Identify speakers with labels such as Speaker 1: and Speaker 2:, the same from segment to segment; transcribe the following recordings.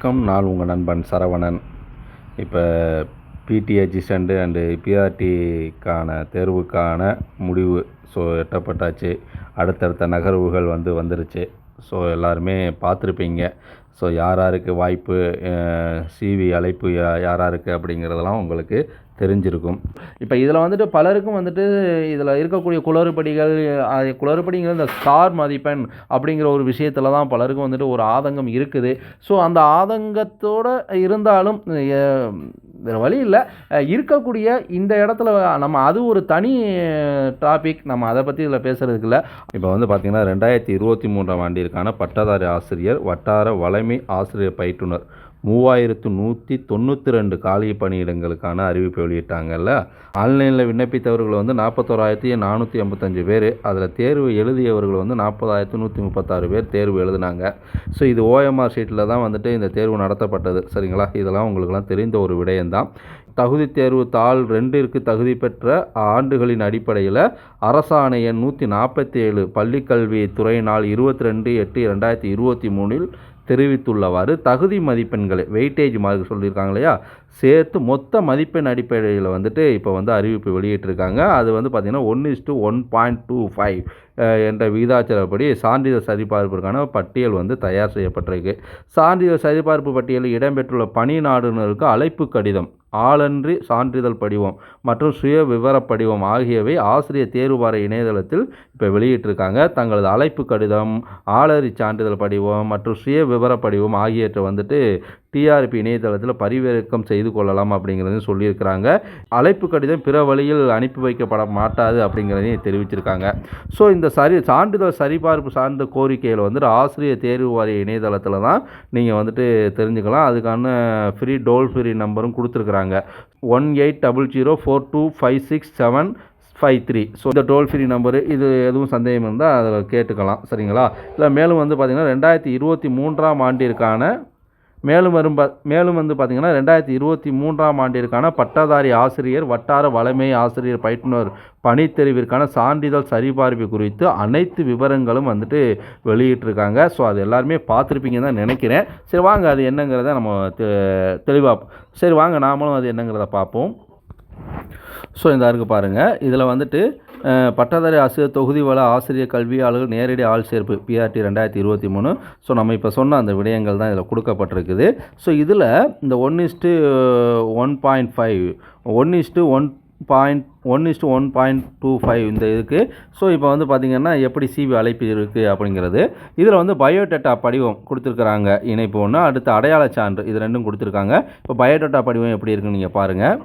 Speaker 1: வணக்கம். நான் உங்கள் நண்பன் சரவணன். இப்போ பிடி அசிஸ்டண்ட்டு அண்டு பிஆர்டிக்கான தேர்வுக்கான முடிவு ஸோ எட்டப்பட்டாச்சு. அடுத்தடுத்த நகர்வுகள் வந்து வந்துருச்சு. ஸோ எல்லாருமே பார்த்துருப்பீங்க. ஸோ யார் யாருக்கு வாய்ப்பு சிவி அழைப்பு யா யார் யாருக்கு அப்படிங்கிறதெல்லாம் உங்களுக்கு தெரிஞ்சிருக்கும். இப்போ இதில் வந்துட்டு பலருக்கும் வந்துட்டு இதில் இருக்கக்கூடிய குளறுபடிகள் அது குளறுபடிங்கிற இந்த ஸ்டார் மதிப்பெண் அப்படிங்கிற ஒரு விஷயத்தில் தான் பலருக்கும் வந்துட்டு ஒரு ஆதங்கம் இருக்குது. ஸோ அந்த ஆதங்கத்தோடு இருந்தாலும் வேறு வழி இல்லை. இருக்கக்கூடிய இந்த இடத்துல நம்ம அது ஒரு தனி டாபிக் நம்ம அதை பற்றி இதில் பேசுகிறதுக்கு இல்லை. இப்போ வந்து பார்த்திங்கன்னா ரெண்டாயிரத்தி இருபத்தி மூன்றாம் ஆண்டிற்கான பட்டதாரி ஆசிரியர் வட்டார வலைமை ஆசிரியர் பயிற்றுனர் மூவாயிரத்து நூற்றி தொண்ணூற்றி ரெண்டு காலி பணியிடங்களுக்கான அறிவிப்பு வெளியிட்டாங்கல்ல. ஆன்லைனில் விண்ணப்பித்தவர்கள் வந்து நாற்பத்தோராயிரத்தி நானூற்றி ஐம்பத்தஞ்சு பேர். அதில் தேர்வு எழுதியவர்கள் வந்து நாற்பதாயிரத்து நூற்றி முப்பத்தாறு பேர் தேர்வு எழுதினாங்க. ஸோ இது ஓஎம்ஆர் ஷீட்டில் தான் வந்துட்டு இந்த தேர்வு நடத்தப்பட்டது. சரிங்களா? இதெல்லாம் உங்களுக்கெல்லாம் தெரிந்த ஒரு விடயம்தான். தகுதி தேர்வு தாள் ரெண்டிற்கு தகுதி பெற்ற ஆண்டுகளின் அடிப்படையில் அரசாணை எண் நூற்றி நாற்பத்தி ஏழு பள்ளிக்கல்வி துறையினால் இருபத்தி ரெண்டு எட்டு ரெண்டாயிரத்தி இருபத்தி மூணில் தெரிவித்துள்ளவாறு தகுதி மதிப்பெண்களை வெயிட்டேஜ் மார்க் சொல்லியிருக்காங்க இல்லையா? சேர்த்து மொத்த மதிப்பெண் அடிப்படையில் வந்துட்டு இப்போ வந்து அறிவிப்பு வெளியிட்டிருக்காங்க. அது வந்து பார்த்திங்கன்னா one is to one point two five என்ற விகிதாச்சாரப்படி சான்றிதழ் சரிபார்ப்பிற்கான பட்டியல் வந்து தயார் செய்யப்பட்டிருக்கு. சான்றிதழ் சரிபார்ப்பு பட்டியலில் இடம்பெற்றுள்ள பணி நாடுனருக்கு அழைப்பு கடிதம் ஆளன்றி சான்றிதழ் படிவம் மற்றும் சுய விவரப் படிவம் ஆகியவை ஆசிரியர் தேர்வு வார இணையதளத்தில் இப்போ வெளியிட்டிருக்காங்க. தங்களது அழைப்பு கடிதம் ஆளறி சான்றிதழ் படிவம் மற்றும் சுய படிவம் ஆகியவற்றை வந்துட்டு டிஆர்பி இணையதளத்தில் பதிவிறக்கம் செய்து கொள்ளலாம் அப்படிங்கிறதையும் சொல்லியிருக்கிறாங்க. அழைப்பு கடிதம் பிற வழியில் அனுப்பி வைக்கப்பட மாட்டாது அப்படிங்கிறதையும் தெரிவிச்சிருக்காங்க. ஸோ இந்த சரி சான்றிதழ் சரிபார்ப்பு சார்ந்த கோரிக்கையில் வந்துட்டு ஆசிரியர் தேர்வு வாரிய இணையதளத்தில் தான் நீங்கள் வந்துட்டு தெரிஞ்சுக்கலாம். அதுக்கான ஃப்ரீ டோல் ஃப்ரீ நம்பரும் கொடுத்துருக்குறாங்க. One eight double zero four two five six seven five three so இந்த டோல் ஃப்ரீ நம்பரு இது எதுவும் சந்தேகம் இருந்தால் அதில் கேட்டுக்கலாம். சரிங்களா? இல்லை மேலும் வந்து பார்த்திங்கன்னா ரெண்டாயிரத்தி இருபத்தி மூன்றாம் ஆண்டிற்கான மேலும் வரும் ப மேலும் வந்து பார்த்திங்கன்னா ரெண்டாயிரத்தி இருபத்தி மூன்றாம் ஆண்டிற்கான பட்டதாரி ஆசிரியர் வட்டார வளமை ஆசிரியர் பயிற்றுனர் பணித்தெரிவிற்கான சான்றிதழ் சரிபார்ப்பு குறித்து அனைத்து விவரங்களும் வந்துட்டு வெளியிட்டிருக்காங்க. ஸோ அது எல்லாருமே பார்த்துருப்பீங்கன்னு தான் நினைக்கிறேன். சரி வாங்க அது என்னங்கிறத நம்ம தெளிவாக சரி வாங்க நாமளும் அது என்னங்கிறத பார்ப்போம். ஸோ இந்த இருக்கு பாருங்கள் இதில் வந்துட்டு பட்டதாரி ஆசிரியர் தொகுதி வள ஆசிரியர் கல்வியாளர்கள் நேரடி ஆள் சேர்ப்பு பிஆர்டி ரெண்டாயிரத்தி இருபத்தி மூணு. ஸோ நம்ம இப்போ சொன்ன அந்த விடயங்கள் தான் இதில் கொடுக்கப்பட்டிருக்குது. ஸோ இதில் இந்த one is to one point five one is to one point one is to one point two five இந்த இதுக்கு. ஸோ இப்போ வந்து பார்த்திங்கன்னா எப்படி சிவி அழைப்பு இருக்குது அப்படிங்கிறது. இதில் வந்து பயோடேட்டா படிவம் கொடுத்துருக்குறாங்க. இணைப்பு ஒன்று அடுத்து அடையாள சான்று இது ரெண்டும் கொடுத்துருக்காங்க. இப்போ பயோடேட்டா படிவம் எப்படி இருக்குன்னு நீங்கள் பாருங்கள்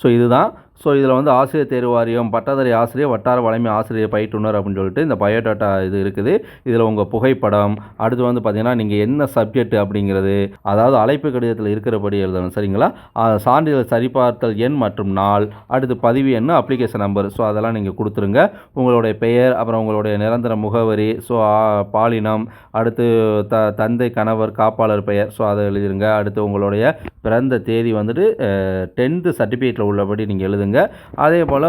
Speaker 1: ஸோ இதுதான் ஸோ இதில் வந்து ஆசிரியர் தேர்வு வாரியம் பட்டதாரி ஆசிரியர் வட்டார வலைமை ஆசிரியர் பயிற்றுனர் அப்படின்னு சொல்லிட்டு இந்த பயோடாட்டா இது இருக்குது. இதில் உங்கள் புகைப்படம் அடுத்து வந்து பார்த்தீங்கன்னா நீங்கள் என்ன சப்ஜெக்ட் அப்படிங்கிறது அதாவது அழைப்பு கடிதத்தில் இருக்கிறபடி எழுதணும் சரிங்களா? சான்றிதழ் சரிபார்த்தல் எண் மற்றும் நாள் அடுத்து பதிவு எண் அப்ளிகேஷன் நம்பர் ஸோ அதெல்லாம் நீங்கள் கொடுத்துருங்க. உங்களுடைய பெயர் அப்புறம் உங்களுடைய நிரந்தர முகவரி ஸோ பாலினம் அடுத்து த தந்தை கணவர் காப்பாளர் பெயர். ஸோ அதை எழுதிருங்க. அடுத்து உங்களுடைய பிறந்த தேதி வந்துட்டு டென்த்து சர்டிஃபிகேட்டில் உள்ளபடி நீங்கள் எழுதுங்க. அதே போல்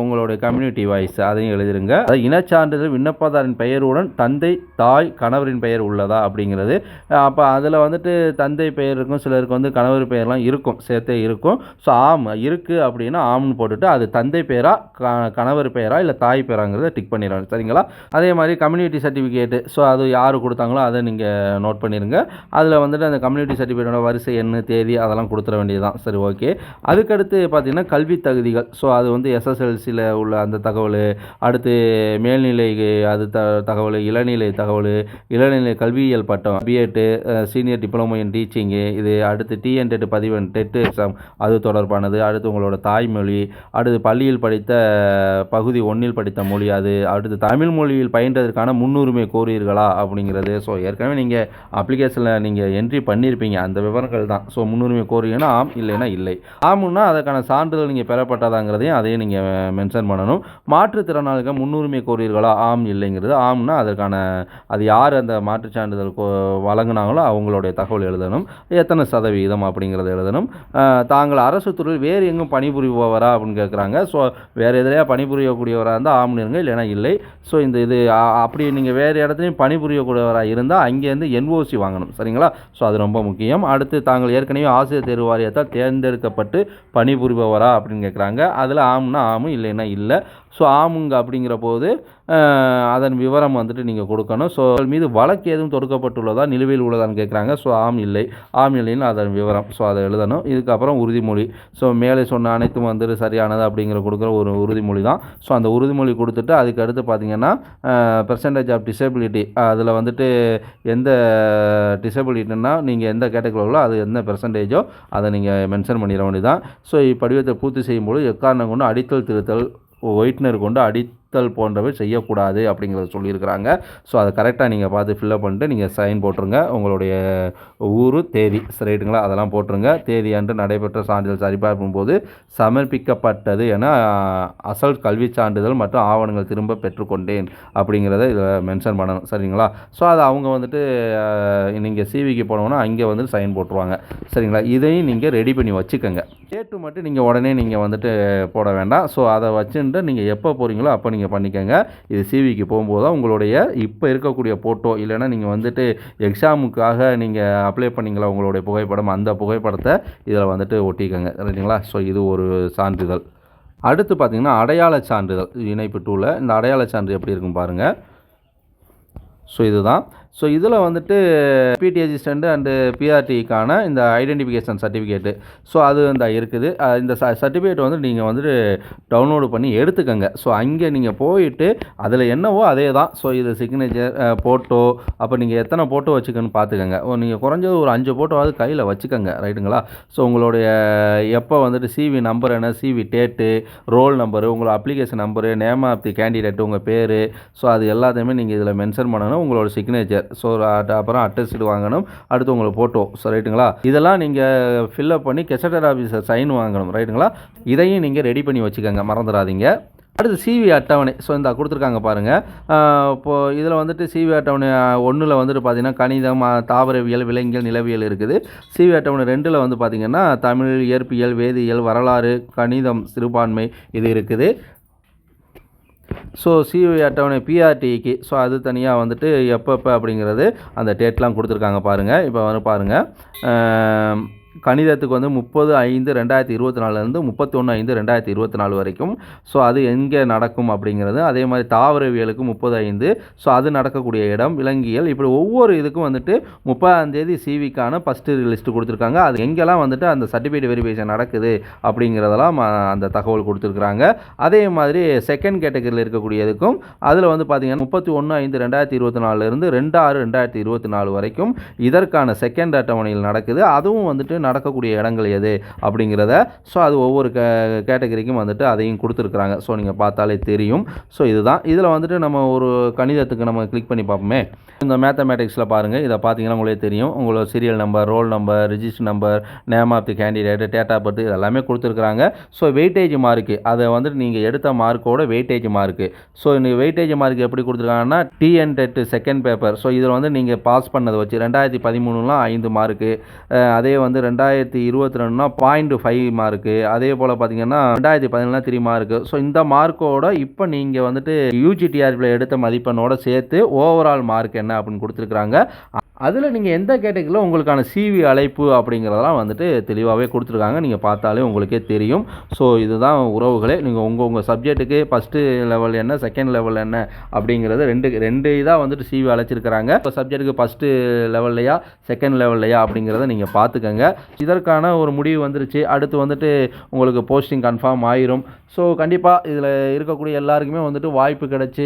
Speaker 1: உங்களுடைய கம்யூனிட்டி வாய்ஸ் அதையும் எழுதிருங்க. அதாவது இனச்சான்றிதழ் விண்ணப்பதாரின் பெயருடன் தந்தை தாய் கணவரின் பெயர் உள்ளதா அப்படிங்கிறது. அப்போ அதில் வந்துட்டு தந்தை பெயர் இருக்கும் சிலருக்கு வந்து கணவர் பெயர்லாம் இருக்கும் சேர்த்தே இருக்கும். ஸோ ஆம் இருக்குது அப்படின்னா ஆம்னு போட்டுட்டு அது தந்தை பேரா க கணவர் பெயரா இல்லை தாய் பேராங்கிறத டிக் பண்ணிடுறாங்க சரிங்களா? அதே மாதிரி கம்யூனிட்டி சர்டிஃபிகேட்டு ஸோ அது யார் கொடுத்தாங்களோ அதை நீங்கள் நோட் பண்ணிடுங்க அதில் வந்துட்டு அந்த கம்யூனிட்டி சர்டிஃபிகேட்டோட வரிசை என்ன தேதி அதெல்லாம் கொடுத்துட வேண்டியதுதான். சரி ஓகே அதுக்கடுத்து பார்த்தீங்கன்னா கல்வி தகுதிகள். ஸோ அது வந்து எஸ்எஸ்எல்சியில் உள்ள அந்த தகவல் அடுத்து மேல்நிலை அது த தகவல் இளநிலை தகவல் இளநிலை கல்வியியல் பட்டம் B Ed senior diploma in teaching இது அடுத்து டிஎன்டெட் பதிவு டெட் எக்ஸாம் அது தொடர்பானது. அடுத்து உங்களோட தாய்மொழி அடுத்து பள்ளியில் படித்த பகுதி ஒன்றில் படித்த மொழி அது. அடுத்து தமிழ் மொழியில் பயின்றதற்கான முன்னுரிமை கோரியீர்களா அப்படிங்கிறது. ஸோ ஏற்கனவே நீங்கள் அப்ளிகேஷனில் நீங்கள் என்ட்ரி பண்ணியிருப்பீங்க அந்த விவரங்கள் தான். ஸோ முன்னுரிமை கோரியீங்கன்னா ஆம் இல்லைன்னா இல்லை. ஆமுன்னா அதற்கான சான்றிதழ் நீங்கள் பெற பெறப்பட்டதாங்கிறதையும் அதையும் நீங்கள் மென்ஷன் பண்ணணும். மாற்றுத்திறனாளிகள் முன்னுரிமை கோரியீர்களா? ஆம் இல்லைங்கிறது. ஆம்னா அதற்கான அது யார் அந்த மாற்றுச் சான்றிதழ் கொ- அவங்களுடைய தகவல் எழுதணும். எத்தனை சதவீதம் அப்படிங்கிறத எழுதணும். தாங்கள் அரசு துறையில் வேறு எங்கும் பணிபுரிபவரா அப்படின்னு கேட்குறாங்க ஸோ வேறு எதிரையாக பணிபுரியக்கூடியவராக இருந்தால் ஆம்னு இருங்க இல்லைனா இல்லை. ஸோ இந்த இது அப்படி நீங்கள் வேறு இடத்துலையும் பணிபுரியக்கூடியவராக இருந்தால் அங்கேருந்து என்ஓசி வாங்கணும். சரிங்களா? ஸோ அது ரொம்ப முக்கியம். அடுத்து தாங்கள் ஏற்கனவே ஆசிரியர் தேர்வு வாரியத்தால் தேர்ந்தெடுக்கப்பட்டு பணிபுரிபவரா அப்படின்னு கேட்குறாங்க அதில் ஆம்னா ஆமும் இல்லைன்னா இல்லை. ஸோ ஆமுங்க அப்படிங்கிற போது அதன் விவரம் வந்துட்டு நீங்கள் கொடுக்கணும். ஸோ அதன் மீது வழக்கு எதுவும் தொடுக்கப்பட்டுள்ளதா? நிலுவையில் உள்ளதான்னு கேட்குறாங்க ஸோ ஆம் இல்லை. ஆம் இல்லைன்னு அதன் விவரம். ஸோ அதை எழுதணும். இதுக்கப்புறம் உறுதிமொழி. ஸோ மேலே சொன்ன அனைத்தும் வந்துட்டு சரியானது அப்படிங்கிற கொடுக்குற ஒரு உறுதிமொழி தான். ஸோ அந்த உறுதிமொழி கொடுத்துட்டு அதுக்கு அடுத்து பார்த்தீங்கன்னா பெர்சன்டேஜ் ஆஃப் டிசபிலிட்டி அதில் வந்துட்டு எந்த டிசபிலிட்டின்னா நீங்கள் எந்த கேட்டகரியிலோ அது எந்த பெர்சன்டேஜோ அதை நீங்கள் மென்ஷன் பண்ணிட வேண்டியதான் ஸோ இப்படிவத்தை பூர்த்தி செய்யும்போது எக்காரணம் கொண்டு அடித்தல் திருத்தல் ஒயிட்னர் கொண்டு தல் போன்றவை செய்யக்கூடாது அப்படிங்கிறத சொல்லியிருக்கிறாங்க. ஸோ அதை கரெக்டாக நீங்கள் பார்த்து ஃபில்லப் பண்ணிட்டு நீங்கள் சைன் போட்டுருங்க. உங்களுடைய ஊர் தேதி ரைட்டுங்களா? அதெல்லாம் போட்டுருங்க. தேதி அன்று நடைபெற்ற சான்றிதழ் சரிபார்க்கும் போது சமர்ப்பிக்கப்பட்டது என அசல் கல்விச் சான்றிதழ் மற்றும் ஆவணங்கள் திரும்ப பெற்றுக்கொண்டேன் அப்படிங்கிறத இதில் மென்ஷன் பண்ணணும். சரிங்களா? ஸோ அதை அவங்க வந்துட்டு நீங்கள் சிவிக்கு போனோன்னா அங்கே வந்து சைன் போட்டுருவாங்க. சரிங்களா? இதையும் நீங்கள் ரெடி பண்ணி வச்சுக்கோங்க. டேட்டு மட்டும் நீங்கள் உடனே நீங்கள் வந்துட்டு போட வேண்டாம். ஸோ அதை வச்சுட்டு நீங்கள் எப்போ போகிறீங்களோ அப்போ நீங்கள் பண்ணிக்கோங்க. இது சிவிக்கு போகும்போது தான் உங்களுடைய இப்போ இருக்கக்கூடிய ஃபோட்டோ இல்லைன்னா நீங்கள் வந்துட்டு எக்ஸாமுக்காக நீங்கள் அப்ளை பண்ணீங்களா உங்களுடைய புகைப்படம்? அந்த புகைப்படத்தை இதில் வந்துட்டு ஒட்டிக்கோங்க. ரைட்டுங்களா ஸோ இது ஒரு சான்றிதழ். அடுத்து பார்த்தீங்கன்னா அடையாள சான்றிதழ். இணைப்பு டூவில் இந்த அடையாள சான்று எப்படி இருக்கும் பாருங்கள் ஸோ இதுதான். ஸோ இதில் வந்துட்டு பிடி அசிஸ்டண்ட்டு அண்டு பிஆர்டிக்கான இந்த ஐடென்டிஃபிகேஷன் சர்டிஃபிகேட்டு ஸோ அது இந்த இருக்குது. இந்த ச சர்டிஃபிகேட் வந்து நீங்கள் வந்துட்டு டவுன்லோடு பண்ணி எடுத்துக்கோங்க. ஸோ அங்கே நீங்கள் போயிட்டு அதில் என்னவோ அதே தான் ஸோ இது சிக்னேச்சர் ஃபோட்டோ அப்போ நீங்கள் எத்தனை ஃபோட்டோ வச்சுக்கன்னு பார்த்துக்கோங்க நீங்கள் குறைஞ்சது ஒரு அஞ்சு ஃபோட்டோவாவது கையில் வச்சுக்கோங்க. ரைட்டுங்களா ஸோ உங்களுடைய எப்போ வந்துட்டு சிவி நம்பர் என்ன? சிவி டேட்டு ரோல் நம்பரு உங்களோட application number name of the candidate உங்கள் பேர். ஸோ அது எல்லாத்தையுமே நீங்கள் இதில் மென்ஷன் பண்ணணும். உங்களோட சிக்னேச்சர் ஸோ அப்புறம் அட்டஸ்ட் வாங்கணும். அடுத்து உங்களுக்கு ஃபோட்டோ ஸோ ரைட்டுங்களா இதெல்லாம் நீங்கள் ஃபில்அப் பண்ணி கெசட்டர் ஆஃபீஸர் சைன் வாங்கணும். ரைட்டுங்களா இதையும் நீங்கள் ரெடி பண்ணி வச்சுக்கோங்க. மறந்துடாதீங்க. அடுத்து சிவி அட்டவணை. ஸோ இந்த கொடுத்துருக்காங்க பாருங்கள் இப்போது இதில் வந்துட்டு சிவி அட்டவணை ஒன்றில் வந்துட்டு பார்த்தீங்கன்னா கணிதம் தாவரவியல் விலங்கியல் நிலவியல் இருக்குது. சிவி அட்டவணை ரெண்டில் வந்து பார்த்திங்கன்னா தமிழ் இயற்பியல் வேதியியல் வரலாறு கணிதம் சிறுபான்மை இது இருக்குது. ஸோ சிவி அட்டவணை பிஆர்டிக்கு ஸோ அது தனியாக வந்துட்டு எப்பப்போ அப்படிங்கிறது அந்த டேட்லாம் கொடுத்துருக்காங்க பாருங்கள் இப்போ வந்து பாருங்கள் கணிதத்துக்கு வந்து முப்பது ஐந்து ரெண்டாயிரத்தி இருபத்தி நாலுலேருந்து முப்பத்தொன்று ஐந்து ரெண்டாயிரத்தி இருபத்தி நாலு வரைக்கும். ஸோ அது எங்கே நடக்கும் அப்படிங்கிறது. அதே மாதிரி தாவரவியலுக்கு முப்பது ஐந்து. ஸோ அது நடக்கக்கூடிய இடம் விலங்கியல். இப்படி ஒவ்வொரு இதுக்கும் வந்துட்டு முப்பதாந்தேதி சிவிக்கான ஃபஸ்ட்டு லிஸ்ட்டு கொடுத்துருக்காங்க. அது எங்கெல்லாம் வந்துட்டு அந்த சர்டிஃபிகேட் வெரிஃபிகேஷன் நடக்குது அப்படிங்கிறதெல்லாம் ம, அந்த தகவல் கொடுத்துருக்குறாங்க. அதே மாதிரி செகண்ட் கேட்டகரியில் இருக்கக்கூடியதுக்கும் அதில் வந்து பார்த்தீங்கன்னா முப்பத்தி ஒன்று ஐந்து ரெண்டாயிரத்தி இருபத்தி நாலுலேருந்து ரெண்டு ஆறு ரெண்டாயிரத்தி இருபத்தி நாலு வரைக்கும் இதற்கான செகண்ட் அட்டவணையில் நடக்குது. அதுவும் வந்துட்டு நடக்கக்கூடிய இடங்கள் எது அப்படிங்கிறத ஸோ அது ஒவ்வொரு கே கேட்டகரிக்கும் வந்துட்டு அதையும் கொடுத்துருக்குறாங்க. ஸோ நீங்கள் பார்த்தாலே தெரியும். ஸோ இதுதான். இதில் வந்துட்டு நம்ம ஒரு கணிதத்துக்கு நம்ம கிளிக் பண்ணி பார்ப்போமே. இந்த மேத்தமேட்டிக்ஸில் பாருங்கள் இதை பார்த்தீங்கன்னா உங்களே தெரியும். உங்களோட serial number roll number register number name of the candidate date of birth இதெல்லாமே கொடுத்துருக்குறாங்க. ஸோ வெயிட்டேஜ் மார்க்கு அதை வந்துட்டு நீங்கள் எடுத்த மார்க்கோட வெயிட்டேஜ் மார்க்கு ஸோ இன்றைக்கி வெயிட்டேஜ் மார்க் எப்படி கொடுத்துருக்காங்கன்னா TN TET second paper so இதில் வந்து நீங்கள் பாஸ் பண்ணதை வச்சு ரெண்டாயிரத்தி பதிமூணுலாம் ஐந்து மார்க்கு அதே வந்து ரெண்டாயிரத்தி இருபத்தி ரெண்டுனா பாயிண்ட் ஃபைவ் மார்க்கு அதே போல் பார்த்தீங்கன்னா ரெண்டாயிரத்தி பதினேழுனா த்ரீ மார்க்கு ஸோ இந்த மார்க்கோட இப்போ நீங்கள் வந்துட்டு யூஜிடிஆர்பியில் எடுத்த மதிப்பெண்ணோட சேர்த்து ஓவரால் மார்க் என்ன அப்படின்னு கொடுத்துருக்குறாங்க. அதில் நீங்கள் எந்த கேட்டகரியில் உங்களுக்கான சிவி அழைப்பு அப்படிங்கிறதெல்லாம் வந்துட்டு தெளிவாகவே கொடுத்துருக்காங்க. நீங்கள் பார்த்தாலே உங்களுக்கே தெரியும். ஸோ இதுதான் உறவுகளே. நீங்கள் உங்கள் உங்கள் சப்ஜெக்ட்டுக்கு ஃபஸ்ட்டு லெவல் என்ன செகண்ட் லெவல் என்ன அப்படிங்கிறது ரெண்டு ரெண்டு இதாக வந்துட்டு சிவி அழைச்சிருக்கிறாங்க. இப்போ சப்ஜெக்ட்டுக்கு ஃபஸ்ட்டு லெவல்லையா செகண்ட் லெவல்லையா அப்படிங்கிறத நீங்கள் பார்த்துக்கங்க. இதற்கான ஒரு முடிவு வந்துருச்சு. அடுத்து வந்துட்டு உங்களுக்கு போஸ்டிங் கன்ஃபார்ம் ஆயிரும்.
Speaker 2: ஸோ கண்டிப்பாக இதில் இருக்கக்கூடிய எல்லாருக்குமே வந்துட்டு வாய்ப்பு கிடைச்சி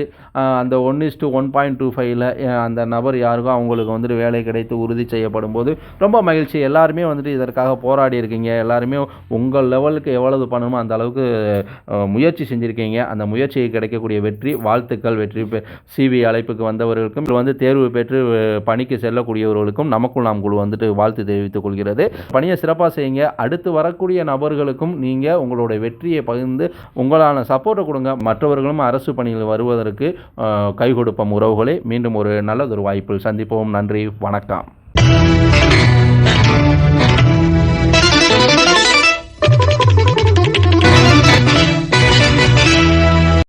Speaker 2: அந்த one is to one point two ஃபைவ்ல அந்த நபர் யாருக்கும் அவங்களுக்கு வந்துட்டு வேலை கிடைத்து உறுதி செய்யப்படும் போது ரொம்ப மகிழ்ச்சி. எல்லாருமே வந்துட்டு இதற்காக போராடி இருக்கீங்க. எல்லாருமே உங்கள் லெவலுக்கு எவ்வளவு பண்ணணுமோ அந்த அளவுக்கு முயற்சி செஞ்சுருக்கீங்க. அந்த முயற்சியை கிடைக்கக்கூடிய வெற்றி வாழ்த்துக்கள் வெற்றி பெ சிவி அழைப்புக்கு வந்தவர்களுக்கும் வந்து தேர்வு பெற்று பணிக்கு செல்லக்கூடியவர்களுக்கும் நமக்குள் நாம் குழு வந்துட்டு வாழ்த்து தெரிவித்துக் கொள்கிறது. பணியை சிறப்பாக செய்யுங்க. அடுத்து வரக்கூடிய நபர்களுக்கும் நீங்கள் உங்களுடைய வெற்றியை பகிர்ந்து உங்களான சப்போர்ட்டை கொடுங்க. மற்றவர்களும் அரசு பணியில் வருவதற்கு கை கொடுப்போம் உறவுகளே. மீண்டும் ஒரு நல்லதொரு வாய்ப்பில் சந்திப்போம். நன்றி. வணக்கம்.